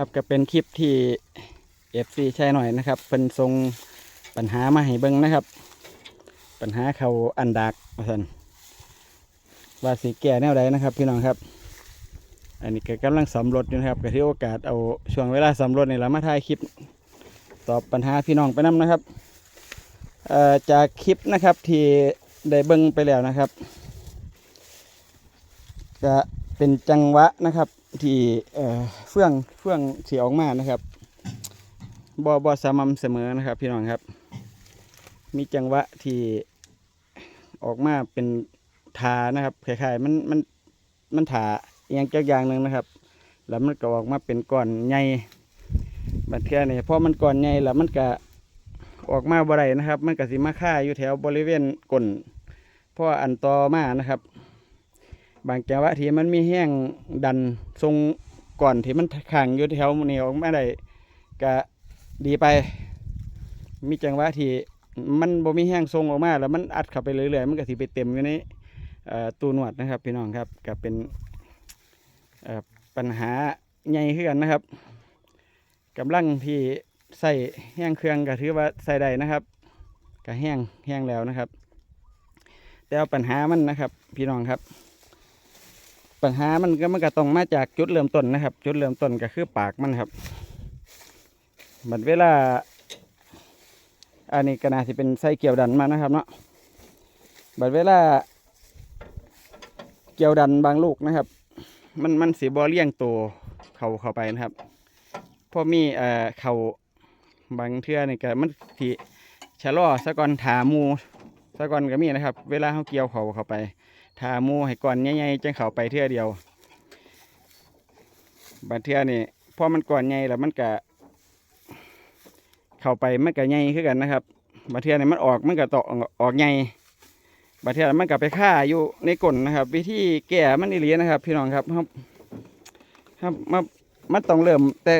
ครับก็เป็นคลิปที่เอฟซีใช่หน่อยนะครับเป็นทรงปัญหามาให้เบิ้งนะครับ ปัญหาเขาอันดักว่าสันว่าสีแก่แนวใดนะครับ พี่น้องครับ อันนี้ก็กำลังสำรวจอยู่นะครับก็ที่โอกาสเอาช่วงเวลาสำรวจในละมาถ่ายคลิปตอบปัญหาพี่น้องไปนํนะครับจากคลิปนะครับที่ได้เบิ้งไปแล้วนะครับก็ เป็นจังหวะนะครับ ที่เฟื่องเฟื่องเสียออกมานะครับบอบอสม่ำเสมอนะครับ พี่น้องครับ มีจังหวะที่ออกมาเป็นทานะครับคล้ายๆมันมันมันถาอย่างจักอย่างหนึ่งนะครับ แล้วมันก็ออกมาเป็นก้อนใหญ่บัดเทื่อนี่พอมันก้อนใหญ่แล้วมันก็ออกมาบ่ได้นะครับ มันก็สิมาค่าอยู่แถวบริเวณก้นเพราะว่าอันต่อมานะครับ บางจังหวะที่มันมีแห้งดันทรงก่อนที่มันขังอยู่แถวเนี้ออกมาได้ก็ดีไป มีจังหวะที่มันบ่มีแห้งทรงออกมา แล้วมันอัดเข้าไปเรื่อยๆมันก็สิไปเต็มอยู่ในตู้นวดนะครับ พี่น้องครับก็เป็นปัญหาใหญ่ขึ้นกันนะครับกำลังที่ใส่แห้งเครื่องก็ถือว่าใส่ได้นะครับก็แห้งแห้งแล้วนะครับ แต่ปัญหามันนะครับ พี่น้องครับ ปัญหามันก็มันก็ต้องมาจากจุดเริ่มต้นนะครับ จุดเริ่มต้นก็คือปากมันครับบัดเวลา อันนี้ก็น่าสิเป็นไส้เกี่ยวดันมานะครับเนาะบัดเวลา เกี่ยวดันบางลูกนะครับ มันมันสีบอเลี่ยงตัวเขาเข้าไปนะครับเพราะมีเอ่อเขาบางเทื่อนี่ก็มันสีชะลอสะก่อนถามูสะก่อนก็มีนะครับ เวลาเขาเกี่ยวเขาเข้าไป ทามูให้ก่อนใหญ่ๆจังเขาไปเทื่อเดียวบางเทื่อนี่พอมันก่อนใหญ่แล้วมันก็เข้าไปมันก็ใหญ่ขึ้นกันนะครับบางเทื่อนี่มันออกมันก็ตอออกใหญ่บางเทื่อมันก็ไปฆ่าอยู่ในก้นนะครับ วิธีแก้มันอีหลีนะครับ พี่น้องครับครับครับมามันต้องเริ่มแต่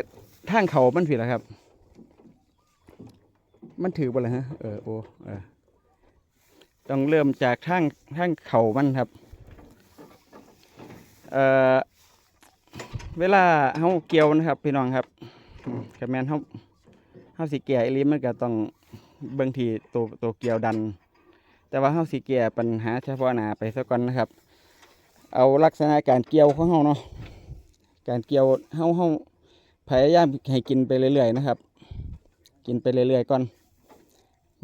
ทางเขามันผิดแล้วครับ มันถือไปเลยฮะเออโอเออ ต้องเริ่มจากทางทางเข่ามันครับเอ่อเวลาเฮาเกี่ยวนะครับพี่น้องครับอืมกระแมนเฮาเฮาสิแก่อีหลีมันก็ต้องบิ่งทีตัวตัวเกี่ยวดัน แต่ว่าเฮาสิแก่ปัญหาเฉพาะหน้าไปซะก่อนนะครับ เอาลักษณะการเกี่ยวของเฮาเนาะการเกี่ยวเฮาเฮาพยายามให้กินไปเรื่อยๆนะครับ กินไปเรื่อยๆก่อน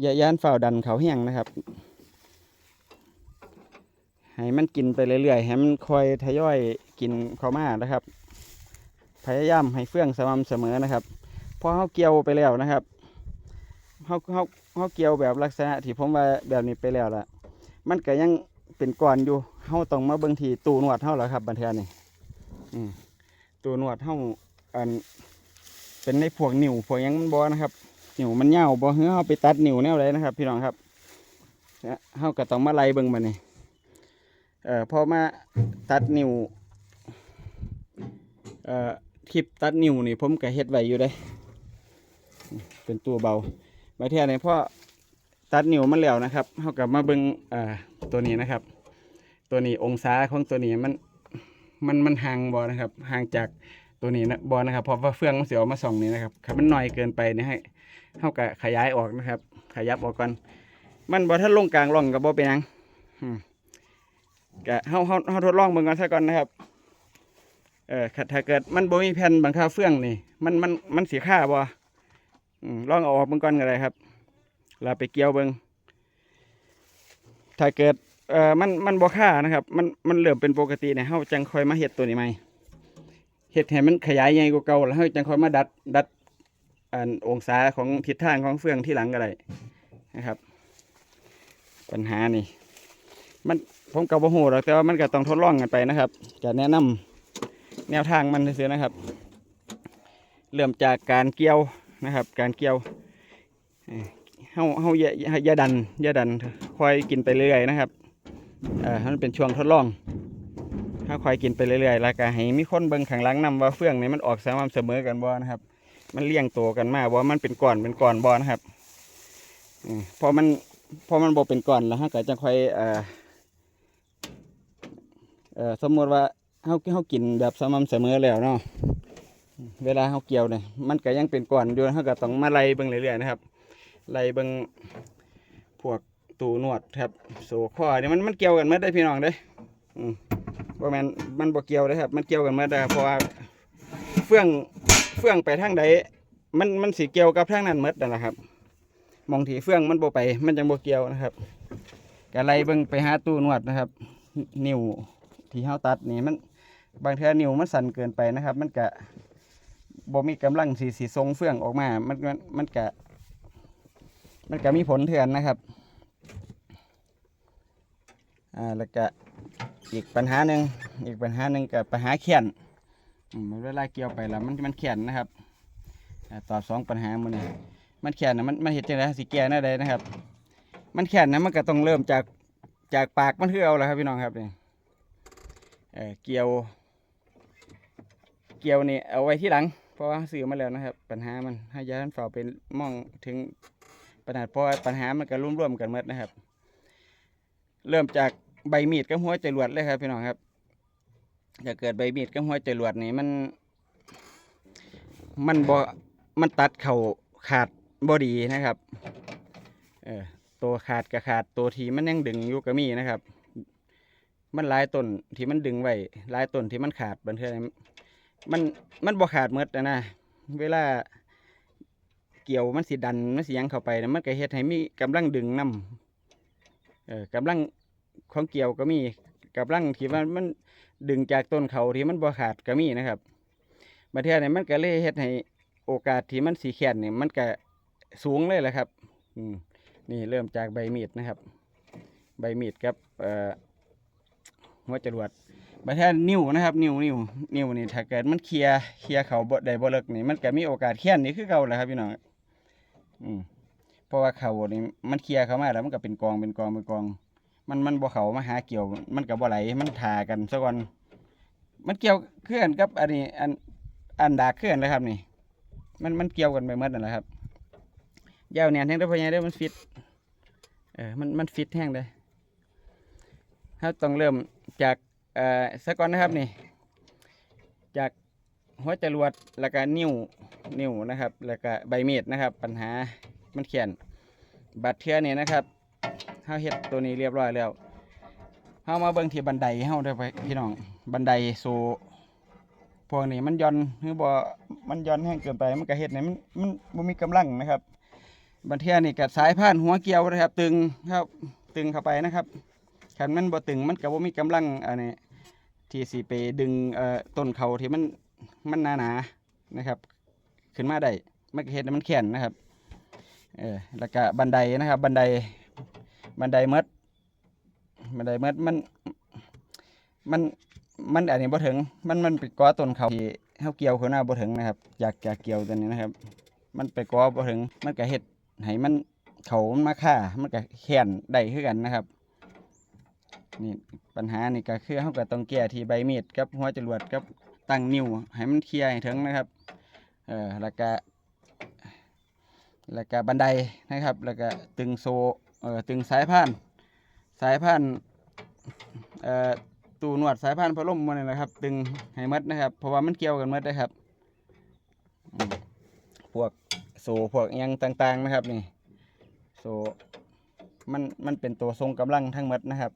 อย่าย่านฝ่าวดันเขาแห้งนะครับ ให้มันกินไปเรื่อยๆให้มันคอยทยอยกินเข้ามานะครับ พยายามให้เฟื่องสม่ำเสมอนะครับพอเขาเกี่ยวไปแล้วนะครับเขาเขาเขาเกี่ยวแบบลักษณะที่ผมว่าแบบนี้ไปแล้วล่ะมันก็ยังเป็นก้อนอยู่เขาต้องมาเบิ่งทีตูนวดเขาแหละครับบันเทอนี่ตูนวดเขาอันเป็นในพวกนิ้วพวกยังมันบอนะครับนิ้วมันเหี่ยวบอเฮ้เขาไปตัดนิ้วแนวไรนะครับ พี่น้องครับเนี่ยเขาก็ต้องมาไล่เบิ่งมานี่ เอ่อพอมาตัดนิ้วเอ่อคลิปตัดนิ้วนี่ผมก็เฮ็ดไว้อยู่เด้ เป็นตัวเบาบาเทีเนี่ยพอตัดนิ้วมันแล้วนะครับเขากับมาเบิงเอ่อตัวนี้นะครับ ตัวนี้องศาของตัวนี้มันมันมันห่างบอนะครับห่างจากตัวนี้นะบอนะครับเพราะว่าเฟืองมันเสียวมาส่องนี่นะครับมันหน้อยเกินไปเนี่ยให้เขาก็ขยายออกนะครับ ขยับออกก่อนมันบอถ้าลงกลางร่องกับบอเป็นยังอืม ก็เฮาเฮาเฮาทดลองเบิ่งก่อนซะก่อนนะครับ เออถ้าเกิดมันบ่มีแผ่นบังคับเฟื่องนี่ มันมันมันสิค่าบ่อืมลองเอาออกเบิ่งก่อนก็ได้ครับแล้วไปเกี่ยวเบิ่งถ้าเกิดเอ่อมันมันบ่ค่านะครับ มันมันเริ่มเป็นปกติเนี่ยเฮาจังค่อยมาเฮ็ดตัวนี้ใหม่เฮ็ดให้มันขยายใหญ่กว่าเก่าแล้วเฮาจังค่อยมาดัดดัดอันองศาของทิศทางของเฟื่องที่หลังก็ได้นะครับ ปัญหานี่ มัน ผมกับบ่ฮู้หรอกแต่ว่ามันก็ต้องทดลองกันไปนะครับจะแนะนำแนวทางมันเสียนะครับ เริ่มจากการเกี่ยวนะครับ การเกี่ยวเฮาเฮาอย่าอย่าดันอย่าดันค่อยกินไปเรื่อยๆนะครับเอ่อมันเป็นช่วงทดลองถ้าค่อยกินไปเรื่อยๆแล้วก็ให้มีคนเบิ่งข้างหลังนํว่าเฟื่องนี่มันออกสม่ำเสมอกันบ่นะครับ มันเลี้ยงตัวกันมาบ่มันเป็นก้อนเป็นก้อนบ่นะครับอพอมันพอมันบ่เป็นก้อนแล้วฮาก็จะค่อยเอ่อ เอ่อสมมติว่าเฮาเฮากินแบบสม่ำเสมอแล้วเนาะเวลาเขาเกี่ยวเนี่ยมันก็ยังเป็นก้อนอยู่เขาก็ต้องมาไล่เบิ่งเรื่อยๆนะครับไล่เบิ่งพวกตูนวดครับโซข้อเนี่มันมันเกี่ยวกันหมดได้พี่น้องเด้อืมบ่แม่นมันบ่เกี่ยวเด้อครับ มันเกี่ยวกันหมดได้เพราะว่าเฟื่องเฟื่องไปทางใดมันมันสิเกี่ยวกับทางนั้นหมดนั่นแหละครับมองทีเฟื่องมันบ่ไป มันจังบ่เกี่ยวนะครับก็ไล่เบิ่งไปหาตู้นวดนะครับ นิ้ว ที่เฮาตัดนี่มันบางเทื่อนิ้วมันสั่นเกินไปนะครับ มันก็บ่มีกำลังสีสีทรงเฟื่องออกมา มันมันมันกะมันกะมีผลเถื่อนนะครับอ่าแล้วก็อีกปัญหาหนึ่งอีกปัญหาหนึ่งกับปัญหาเขียนอืมเวลาเกี่ยวไปแล้วมันมันเขียนนะครับอตอบสองปัญหามันนี่มันเขียนนะมันมันเห็นจังไดสิแก้แน่ใดนะครับ มันเขียนนะมันก็ต้องเริ่มจากจากปากมันคือเอาแหละครับพี่น้องครับเนี่ เออเกี่ยว เกี่ยวนี่เอาไว้ที่หลัง เพราะว่าซื้อมาแล้วนะครับ ปัญหามันให้ยาท่านฝ่าเป็นมองถึงปัญหาเพราะปัญหามันก็ร่วมๆกันหมดนะครับ เริ่มจากใบมีดกับหัวจรวดเลยครับพี่น้องครับถ้าเกิดใบมีดกับหัวจรวดนี่มัน มันบ่มันตัดเข่าขาดบอดีนะครับ เออตัวขาดกับขาดตัวทีมันยังดึงอยู่ก็มีนะครับ มันหลายต้นที่มันดึงไว้หลายต้นที่มันขาดบางเทื่อนี่มันมันบ่ขาดหมดนะนะเวลาเกี่ยวมันสิดันมันสิหยังเข้าไปนะมันก็เฮ็ดให้มีกำลังดึงนํเออกำลังของเกี่ยวก็มีกำลังที่ว่ามันดึงจากต้นเขาที่มันบ่ขาดก็มีนะครับมาเทื่อนี่มันก็เลยเฮ็ดให้โอกาสที่มันสีแขนนี่มันก็สูงเลยแหละครับอืมนี่เริ่มจากใบมีดนะครับ ใบมีดกับเอ่อ หัวจรวดบัดแท้นิ้วนะครับ นิ้วนิ้วนิ้วนี่ถ้าเกิดมันเคลียเคลียเขาบ่ได้บ่เลิกนี่มันก็มีโอกาสแค้นนี่คือเก่าแหละครับพี่น้องอืมเพราะว่าเขานี่มันเคลียเขามาแล้วมันก็เป็นกองเป็นกองเป็นกอง มันมันบ่เขามาหาเกี่ยว มันก็บ่ไหลมันทากันซะก่อนมันเกี่ยวเคลื่อนกับอันนี้อันอันดาเคลื่อนเลยครับ นี่ มันมันเกี่ยวกันไปหมดนั่นแหละครับยาวเนี่ยแห้งได้พะยาได้มันฟิตเออมันมันฟิตแห้งเลยเราต้องเริ่ม จากเอ่อสก่อนนะครับนี่จากหัวจรวดแล้วก็นิ้วนิ้วนะครับ แล้วก็ใบมีดนะครับ ปัญหามันเขียนบัดเทือนี่นะครับเฮาเฮ็ดตัวนี้เรียบร้อยแล้วเฮามาเบิ่งที่บันไดเฮาได้อไปพี่น้องบันไดสู่พวกนี้มันย่อนคือบ่มันย่อนแห้งเกินไปมันก็เฮ็ดให้มันมันบ่มีกำลังนะครับ บัดเทือนี่ก็สายพานหัวเกี่ยวนะครับ ตึงครับตึงเข้าไปนะครับ คันมันบ่ตึงมันก็บ่มีกำลังอันนี้ที่สิไปดึงเอ่อต้นเขาที่มันมันหนาๆนะครับ ขึ้นมาได้มันก็เฮ็ดให้มันแข็งนะครับเออแล้วก็บันไดนะครับ บันไดบันไดมดบันไดมดมันมันมันอันนี้บ่ถึงมันมันไปก่อต้นเขาที่เฮาเกี่ยวขึ้นมาบ่ถึงนะครับอยากอยากเกี่ยวตัวนี้นะครับ มันไปก่อบ่ถึงมันก็เฮ็ดให้มันเขามันมาฆ่ามันก็แข็งได้คือกันนะครับ นี่ปัญหานี่ก็คือเขาก็ต้องแก้ที่ใบมีดกับหัวจรวดกับตั้งนิ้วให้มันเคลียร์ให้ถึงนะครับเออแล้วก็แล้วก็บันไดนะครับ แล้วก็ตึงโซเออตึงสายพาน สายพานเอ่อตูนวดสายพานพัดลมมันนี่แหละครับ ตึงให้มัดนะครับ เพราะว่ามันเกี่ยวกันมัดนะครับ พวกโซพวกอิหยังต่างๆนะครับนี่โซมันมันเป็นตัวทรงกำลังทั้งหมดนะครับ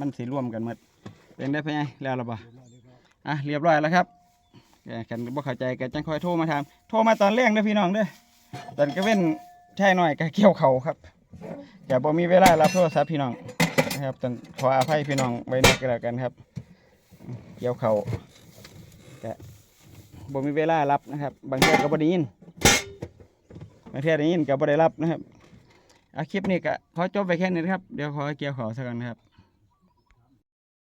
มันสีร่วมกันหมดเป็นได้พะไงแล้วหรือเปล่าอะเรียบร้อยแล้วครับแกกันบ่เข้าใจแกจังคอยโทรมาถามโทรมาตอนแรกเด้อพี่น้องเด้อตอนก็เว้นแช่หน่อยก็เกี่ยวเขาครับแกบ่มีเวลารับโทรศัพท์พี่น้องนะครับตองขออภัยพี่น้องไว้นักกันแล้วกันครับ เกี่ยวเขาแกบ่มีเวลารับนะครับ บางเทีก็บ่ได้ยินบางเทีได้ยินก็บ่ได้รับนะครับอาคลิปนี้ก็ขอจบไปแค่นี้นะครับเดี๋ยวขอเกี่ยวเขอสักกันนะครับ